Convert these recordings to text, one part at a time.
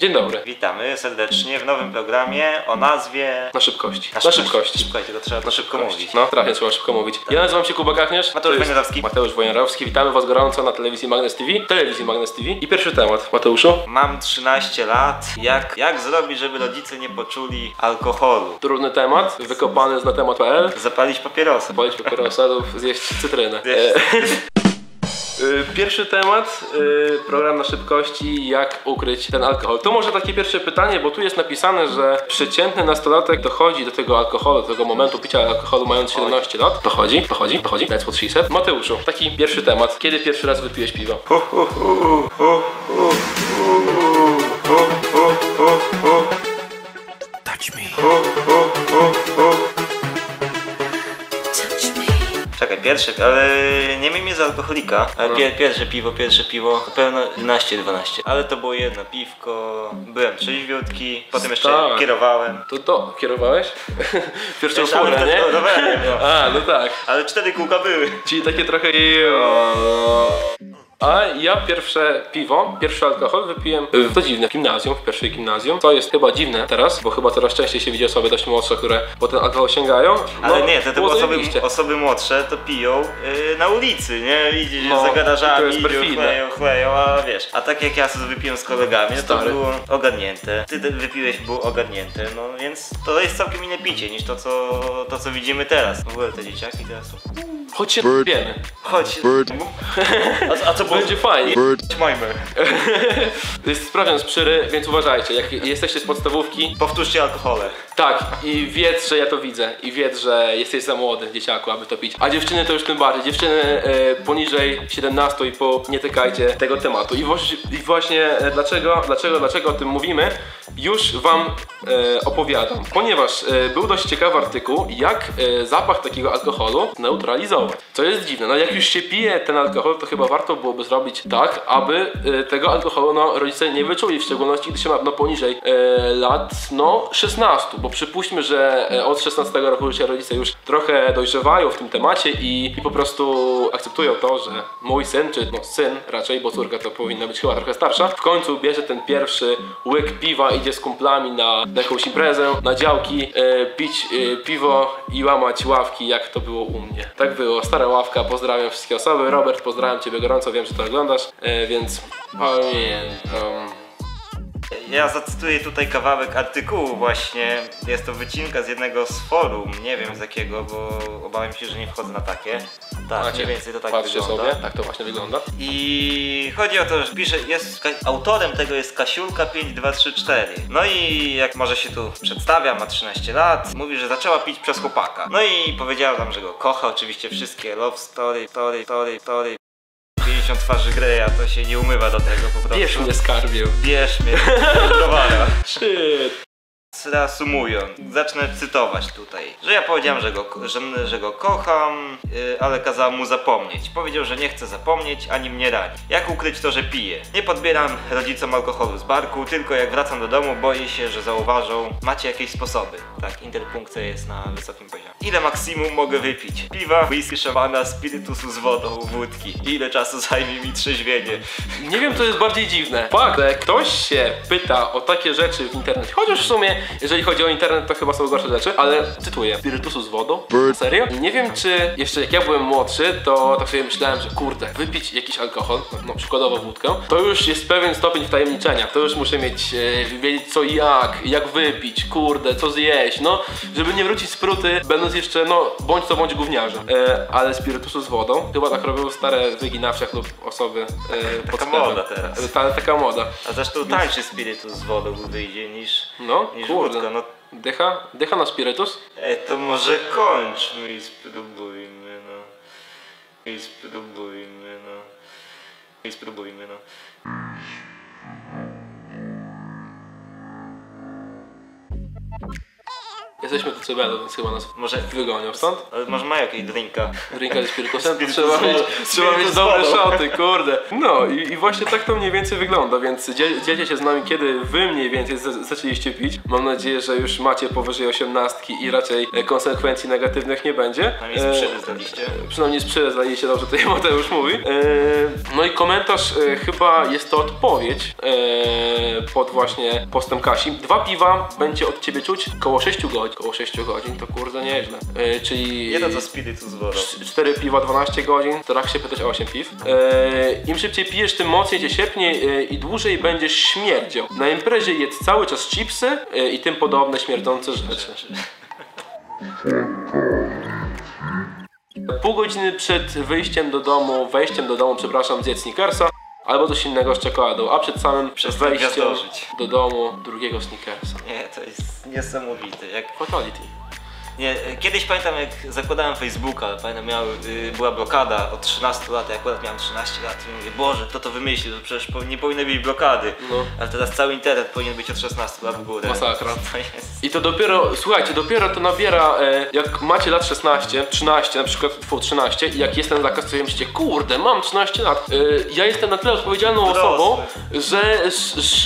Dzień dobry. Witamy serdecznie w nowym programie o nazwie... Na szybkości. Na, szybkości. Szybkości, tylko trzeba to szybko mówić. No, trochę trzeba szybko mówić. Ja nazywam się Kuba Kachniarz. Mateusz to Wojnarowski. Mateusz Wojnarowski. Witamy Was gorąco na telewizji Magnes TV. Telewizji Magnes TV. I pierwszy temat. Mateuszu? Mam 13 lat. Jak, jak zrobić, żeby rodzice nie poczuli alkoholu? Trudny temat, wykopany z na temat.pl. Zapalić papierosa. Palić papierosa lub zjeść cytrynę. Zjeść. E, y, Pierwszy temat, y, program na szybkości, jak ukryć ten alkohol. To może takie pierwsze pytanie, bo tu jest napisane, że przeciętny nastolatek dochodzi do tego alkoholu, do tego momentu picia alkoholu mając 17 lat. Dochodzi, dochodzi, dochodzi. That's what she said. Mateuszu, taki pierwszy temat. Kiedy pierwszy raz wypiłeś piwo? Czekaj, pierwszy, ale nie miejmy z alkoholika. Ale No. pier, pierwsze piwo, pierwsze piwo, na pewno 11-12. Ale to było jedno piwko, byłem trzeźwiutki, potem jeszcze Tak. kierowałem. To to, kierowałeś? Pierwszą Wiesz, ale furę, to- nie? to rowerem, no. A, no tak. Ale cztery kółka były. Czyli takie trochę. A ja pierwsze piwo, pierwszy alkohol wypiłem w, to dziwne, gimnazjum, w pierwszej gimnazjum. To jest chyba dziwne teraz, bo chyba coraz częściej się widzi osoby dość młodsze, które po ten alkohol sięgają. Ale No, nie, te, te było osoby, osoby młodsze to piją yy, na ulicy, nie? Widzisz, No, za i to garażami idą, chleją, chleją, a wiesz. A tak jak ja sobie wypiłem z kolegami, no to było ogarnięte. Ty wypiłeś, było ogarnięte, no więc to jest całkiem inne picie niż to, co, to, co widzimy teraz. W ogóle te dzieciaki teraz są... Choć się wiemy. Chodź. A, a co? Będzie fajnie. Majmy. To jest sprawdzian z przyry, więc uważajcie, jak jesteście z podstawówki, Powtórzcie alkohole. Tak, i wiedz, że ja to widzę, i wiedz, że jesteś za młody, dzieciaku, aby to pić. A dziewczyny to już tym bardziej. Dziewczyny e, poniżej 17,5 nie tykajcie tego tematu. I, właśnie- I właśnie e, dlaczego, dlaczego, dlaczego o tym mówimy, już wam e, opowiadam. Ponieważ e, był dość ciekawy artykuł, jak e, zapach takiego alkoholu neutralizować. Co jest dziwne, no jak już się pije ten alkohol, to chyba warto byłoby zrobić tak, aby e, tego alkoholu no, rodzice nie wyczuli, w szczególności gdy się ma no, poniżej e, lat no 16, bo przypuśćmy, że e, od 16 roku życia rodzice już trochę dojrzewają w tym temacie i, i po prostu akceptują to, że mój syn, czy no syn raczej, bo córka to powinna być chyba trochę starsza, w końcu bierze ten pierwszy łyk piwa, idzie z kumplami na, jakąś imprezę, na działki, e, pić e, piwo i łamać ławki, jak to było u mnie. Tak było, stara ławka, pozdrawiam wszystkie osoby, Robert, pozdrawiam Ciebie gorąco, wiem, że to oglądasz, e, więc pamiętam. Ja zacytuję tutaj kawałek artykułu właśnie. Jest to wycinka z jednego z forum. Nie wiem z jakiego, bo obawiam się, że nie wchodzę na takie. Tak, Macie, mniej więcej to tak patrzcie wygląda. sobie, tak to właśnie wygląda. I chodzi o to, że pisze, jest, autorem tego jest Kasiulka 5234. No i jak może się tu przedstawia, ma 13 lat, mówi, że zaczęła pić przez chłopaka. No i powiedziała tam, że go kocha, oczywiście wszystkie love story, story, story, story. 50 twarzy Greya, to się nie umywa do tego po prostu. Bierz mnie skarbię. Bierz mnie, browara. Shit. Reasumując, zacznę cytować tutaj, że ja powiedziałem, że go, że, że go kocham, yy, ale kazałam mu zapomnieć. Powiedział, że nie chce zapomnieć, ani mnie rani. Jak ukryć to, że piję? Nie podbieram rodzicom alkoholu z barku, tylko jak wracam do domu, boję się, że zauważą. Macie jakieś sposoby. Tak, interpunkcja jest na wysokim poziomie. Ile maksimum mogę wypić? Piwa, whisky, szampana, spirytusu z wodą, wódki. Ile czasu zajmie mi trzeźwienie? Nie wiem, to jest bardziej dziwne. Fakt, ktoś się pyta o takie rzeczy w internecie, chociaż w sumie, jeżeli chodzi o internet, to chyba są gorsze rzeczy, ale cytuję, spirytusu z wodą? Serio? Nie wiem, czy jeszcze jak ja byłem młodszy, to tak sobie myślałem, że kurde, wypić jakiś alkohol, no, przykładowo wódkę, to już jest pewien stopień wtajemniczenia, to już muszę mieć, e, wiedzieć co i jak, jak wypić, kurde, co zjeść, no, żeby nie wrócić z pruty, będąc jeszcze, no, bądź to bądź gówniarzem. E, ale spirytusu z wodą, chyba tak robią stare wygi na wsiach lub osoby e, pod Taka sklepem. moda teraz. E, Ta, taka moda. A zresztą tańszy spirytus z wodą wyjdzie niż, No, niż Kurde, no. na... deha, deha na spiritus? Eto, może kończmy i spróbujmy, no. I spróbujmy, no. I spróbujmy, no. Thank you. Jesteśmy do CBD, więc chyba nas Może, wygonią stąd. ale może mają jakiegoś drinka. Drinka ze Spirytus trzeba mieć, trzeba mieć dobre szoty, kurde. No i, i właśnie tak to mniej więcej wygląda, więc dziel- dzielcie się z nami, kiedy wy mniej więcej z- zaczęliście pić. Mam nadzieję, że już macie powyżej 18 i raczej e, konsekwencji negatywnych nie będzie. Mnie E, sprzedaż zdaliście. Przynajmniej z przyznaliście dobrze, tutaj Mateusz mówi. E, no i komentarz e, chyba jest to odpowiedź pod właśnie postem Kasi. Dwa piwa będzie od ciebie czuć koło 6 godzin. Koło 6 godzin to kurde nieźle. E, czyli. Nie to co wodą. 4 piwa 12 godzin, to rak się pytać o 8 piw. E, Im szybciej pijesz, tym mocniej cię siepnie e, i dłużej będziesz śmierdział. Na imprezie jedz cały czas chipsy i tym podobne śmierdzące rzeczy. Pół godziny przed wyjściem do domu, wejściem do domu, przepraszam, zjedz Snickersa albo coś innego z czekoladą, a przed samym Przestań wejściem do domu drugiego Snickersa. Nie, to jest niesamowite. Jak Fatality. Nie, kiedyś pamiętam jak zakładałem Facebooka, pamiętam miał, y, była blokada od 13 lat, ja akurat miałem 13 lat i mówię, Boże, kto to wymyślił, to przecież po- nie powinny być blokady. No. Ale teraz cały internet powinien być od 16 lat w górę. Masakra. To jest... I to dopiero, słuchajcie, dopiero to nabiera, e, jak macie lat 16, 13 na przykład, fu, 13 i jak jest ten zakaz, to myślicie, kurde, mam 13 lat, e, ja jestem na tyle odpowiedzialną Dorosły. osobą, że,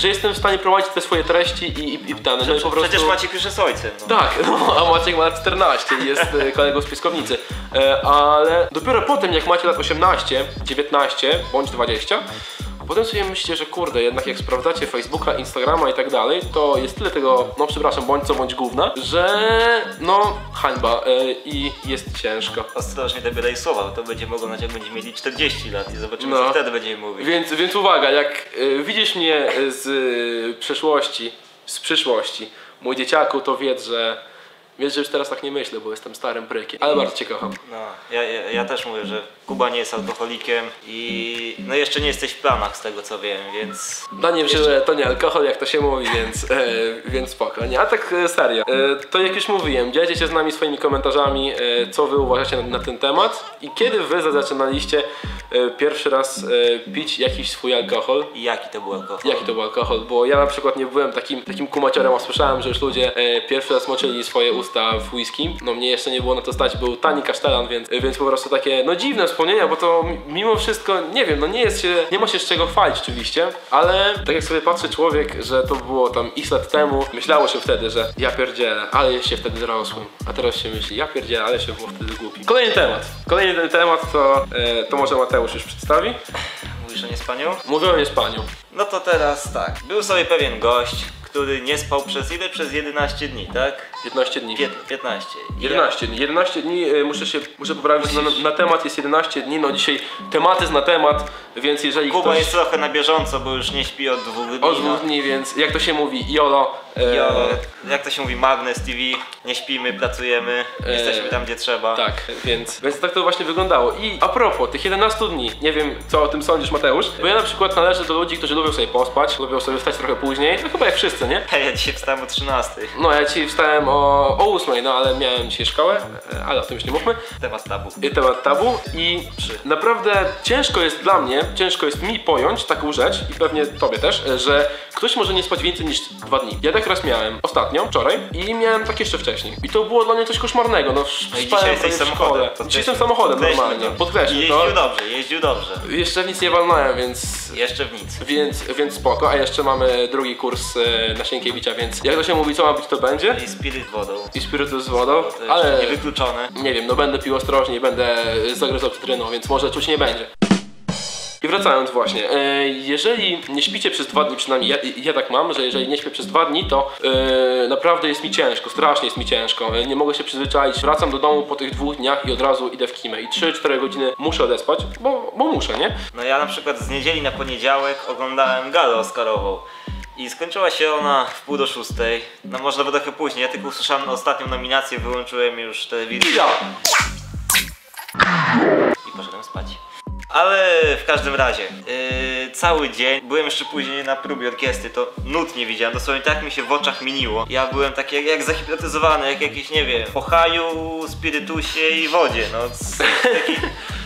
że, jestem w stanie prowadzić te swoje treści i, i, i ten, no i po prostu... Przecież Maciek już jest ojcem. No. Tak, no, a Maciek ma lat 14 i jest e, kolegą z pieskownicy. E, ale dopiero potem, jak macie lat 18, 19 bądź 20, potem sobie myślicie, że kurde, jednak jak sprawdzacie Facebooka, Instagrama i tak dalej, to jest tyle tego, no przepraszam, bądź co bądź gówna, że no hańba e, i jest ciężko. Ostrożnie dobieraj słowa, bo to będzie mogło na jak będziemy mieli 40 lat i zobaczymy No. co wtedy będziemy mówić. Więc, więc uwaga, jak widzisz mnie z przeszłości, z przyszłości, mój dzieciaku, to wiedz, że wiedz, że już teraz tak nie myślę, bo jestem starym prykiem, ale bardzo cię kocham. No, ja, ja, ja też mówię, że Kuba nie jest alkoholikiem i no jeszcze nie jesteś w planach z tego co wiem, więc Danie że to nie alkohol, jak to się mówi, więc, e, więc spoko. Nie, a tak e, serio. E, to jak już mówiłem, dzielcie się z nami swoimi komentarzami, e, co wy uważacie na, na ten temat i kiedy wy za- zaczynaliście e, pierwszy raz e, pić jakiś swój alkohol. i jaki to był alkohol? Jaki to był alkohol? Bo ja na przykład nie byłem takim, takim kumaciorem, a słyszałem, że już ludzie e, pierwszy raz moczyli swoje usta w whisky. No mnie jeszcze nie było na to stać, był tani kasztelan, więc, więc po prostu takie no dziwne wspomnienia, bo to mi- mimo wszystko, nie wiem, no nie jest się, nie ma się z czego chwalić oczywiście, ale tak jak sobie patrzy człowiek, że to było tam x lat temu, myślało się wtedy, że ja pierdzielę, ale się wtedy dorosłym, a teraz się myśli, ja pierdzielę, ale się było wtedy głupi. Kolejny temat. Kolejny temat to, e, to może Mateusz już przedstawi. Mówisz o niespaniu? Mówię o niespaniu. No to teraz tak. Był sobie pewien gość, który nie spał przez ile? Przez 11 dni, tak? 15 dni. Pię- 15. I 11 dni. 11 dni, y, muszę się muszę poprawić, na, na temat jest 11 dni, no dzisiaj tematyzm na temat, więc jeżeli Kuba ktoś jest trochę na bieżąco, bo już nie śpi od dwóch dni. od dwóch dni, więc jak to się mówi, YOLO, e, Ja, jak to się mówi, Magnes TV, nie śpimy, pracujemy, jesteśmy tam gdzie trzeba. tak, więc, więc tak to właśnie wyglądało. I a propos tych 11 dni, nie wiem co o tym sądzisz Mateusz, bo ja na przykład należę do ludzi, którzy lubią sobie pospać, lubią sobie wstać trochę później, no chyba jak wszyscy, nie? Ja dzisiaj wstałem o 13. No ja dzisiaj wstałem o, o 8, no ale miałem dzisiaj szkołę, e, ale o tym już nie mówmy. Temat tabu. i temat tabu i naprawdę ciężko jest dla mnie, ciężko jest mi pojąć taką rzecz i pewnie tobie też, że ktoś może nie spać więcej niż dwa dni. Ja tak raz miałem ostatnio, wczoraj i miałem tak jeszcze wcześniej. I to było dla mnie coś koszmarnego, no No i spałem dzisiaj jesteś samochodem. szkole. Dzisiaj jestem samochodem normalnie, podkreślmy Jeździł to. dobrze, jeździł dobrze. Jeszcze w nic nie walnąłem, więc Jeszcze w nic. więc, więc spoko, a jeszcze mamy drugi kurs e, na Sienkiewicza, więc jak to się mówi, co ma być, to będzie. I spiryt wodą. I spirytus z wodą, ale niewykluczone. nie wiem, no będę pił ostrożnie, będę zagryzał cytryną, więc może czuć nie będzie. I wracając właśnie, e, jeżeli nie śpicie przez dwa dni, przynajmniej ja, ja tak mam, że jeżeli nie śpię przez dwa dni, to e, naprawdę jest mi ciężko, strasznie jest mi ciężko, E, nie mogę się przyzwyczaić, wracam do domu po tych dwóch dniach i od razu idę w kimę i 3-4 godziny muszę odespać, bo, bo muszę, nie? No ja na przykład z niedzieli na poniedziałek oglądałem galę oscarową. I skończyła się ona w pół do szóstej. No może nawet trochę później. Ja tylko usłyszałem ostatnią nominację, wyłączyłem już telewizję i poszedłem spać. Ale w każdym razie, yy, cały dzień byłem jeszcze później na próbie orkiestry, to nut nie widziałem, dosłownie tak mi się w oczach miniło. Ja byłem taki jak, jak zahipnotyzowany, jak jakiś, nie wiem, po haju, spirytusie i wodzie, no taki,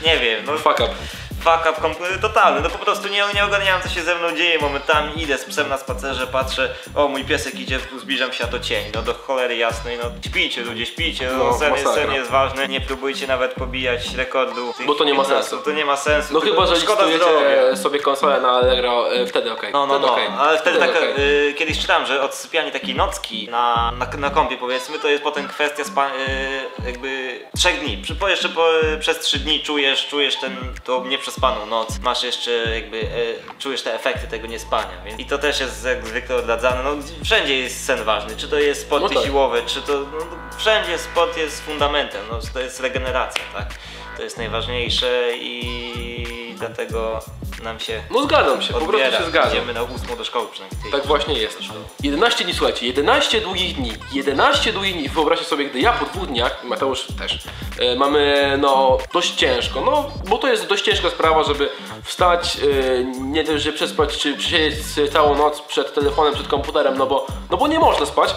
nie wiem, no Fuck up. Fuck up totalny, no po prostu nie, nie ogarniałem co się ze mną dzieje momentami, idę z psem na spacerze, patrzę, o mój piesek idzie, zbliżam się, a to cień, no do cholery jasnej, no śpijcie ludzie, śpijcie, no, No, sen, jest, sen jest ważny, nie próbujcie nawet pobijać rekordu. Bo to nie ma 15, sensu. To nie ma sensu. No to- chyba, że szkoda zdrowia. sobie konsolę na Allegro, e, wtedy okej. No, no, wtedy no, okej. ale wtedy taka, okej. y, kiedyś czytałem, że odsypianie takiej nocki na, na, na kąpie powiedzmy, to jest potem kwestia spa, y, jakby trzech dni. Po jeszcze po, przez trzy dni czujesz, czujesz ten, tą nieprzespaną noc, masz jeszcze jakby, y, czujesz te efekty tego niespania, więc i to też jest jak zwykle odradzane, no wszędzie jest sen ważny, czy to jest sporty No tak. siłowe, czy to, no, wszędzie sport jest fundamentem, no to jest regeneracja, tak? To jest najważniejsze i dlatego nam się No zgadzam się, po prostu się zgadzam. Idziemy na ósmą do szkoły przynajmniej. Tak właśnie jest. 11 dni, słuchajcie, 11 długich dni. 11 długich dni. Wyobraźcie sobie, gdy ja po dwóch dniach, Mateusz też, e, mamy no dość ciężko, no bo to jest dość ciężka sprawa, żeby wstać, e, nie dość, że przespać, czy przesiedzieć całą noc przed telefonem, przed komputerem, no bo, no bo nie można spać.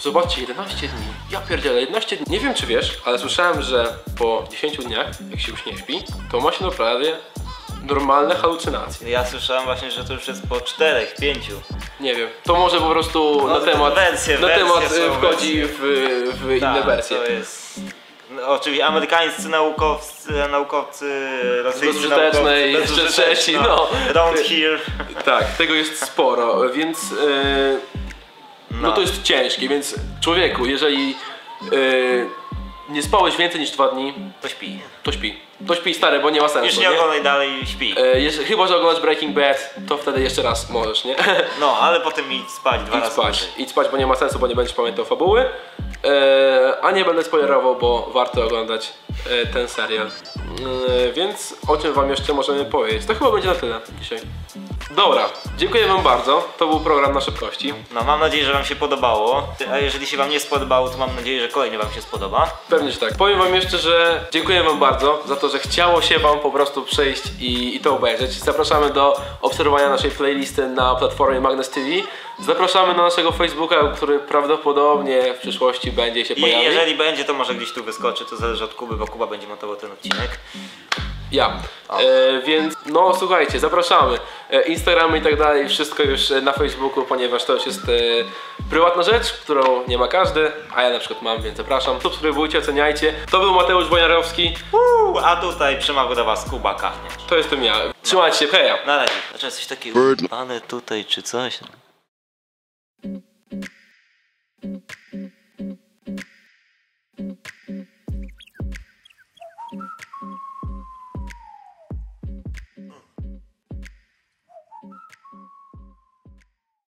Zobaczcie, 11 dni. Ja pierdzielę, 11 dni. Nie wiem czy wiesz, ale słyszałem, że po 10 dniach, jak się już nie śpi, to ma się naprawdę normalne halucynacje. Ja słyszałem właśnie, że to już jest po czterech, pięciu. Nie wiem. To może po prostu No, na temat, wersje, na wersje temat y, wchodzi w, w inne Tak, wersje. To jest. No, oczywiście amerykańscy naukowcy, naukowcy, rosyjscy naukowcy, jeszcze trzeci, no. Round here. Tak, tego jest sporo, więc y, no. No. to jest ciężkie, więc człowieku, jeżeli y, nie spałeś więcej niż dwa dni, To śpi. to śpi. To śpi stary, bo nie ma sensu. Już nie oglądaj dalej, śpi. E, jeszcze, chyba, że oglądasz Breaking Bad, to wtedy jeszcze raz możesz, nie? No, ale potem idź spać dwa Idź razy. spać, dłużej. idź spać, bo nie ma sensu, bo nie będziesz pamiętał fabuły. E, a nie będę spoilerował, bo warto oglądać e, ten serial. E, więc o czym wam jeszcze możemy powiedzieć? To chyba będzie na tyle dzisiaj. Dobra, dziękuję wam bardzo. To był program na szybkości. No, mam nadzieję, że wam się podobało. A jeżeli się wam nie spodobało, to mam nadzieję, że kolejny wam się spodoba. Pewnie, że tak. Powiem wam jeszcze, że dziękuję wam bardzo za to, że chciało się wam po prostu przejść i, i to obejrzeć. Zapraszamy do obserwowania naszej playlisty na platformie Magnes TV. Zapraszamy na naszego Facebooka, który prawdopodobnie w przyszłości będzie się I pojawił. jeżeli będzie, to może gdzieś tu wyskoczy, to zależy od Kuby, bo Kuba będzie montował ten odcinek. Ja. E, więc no słuchajcie, zapraszamy. E, Instagramy i tak dalej, wszystko już e, na Facebooku, ponieważ to już jest e, prywatna rzecz, którą nie ma każdy, a ja na przykład mam, więc zapraszam. Subskrybujcie, oceniajcie. To był Mateusz Wojnarowski, Uuu, a tutaj przemawia do was Kuba Kachniacz. to jestem ja. Trzymajcie się, heja. Na razie. Znaczy coś takiego. Pane tutaj czy coś.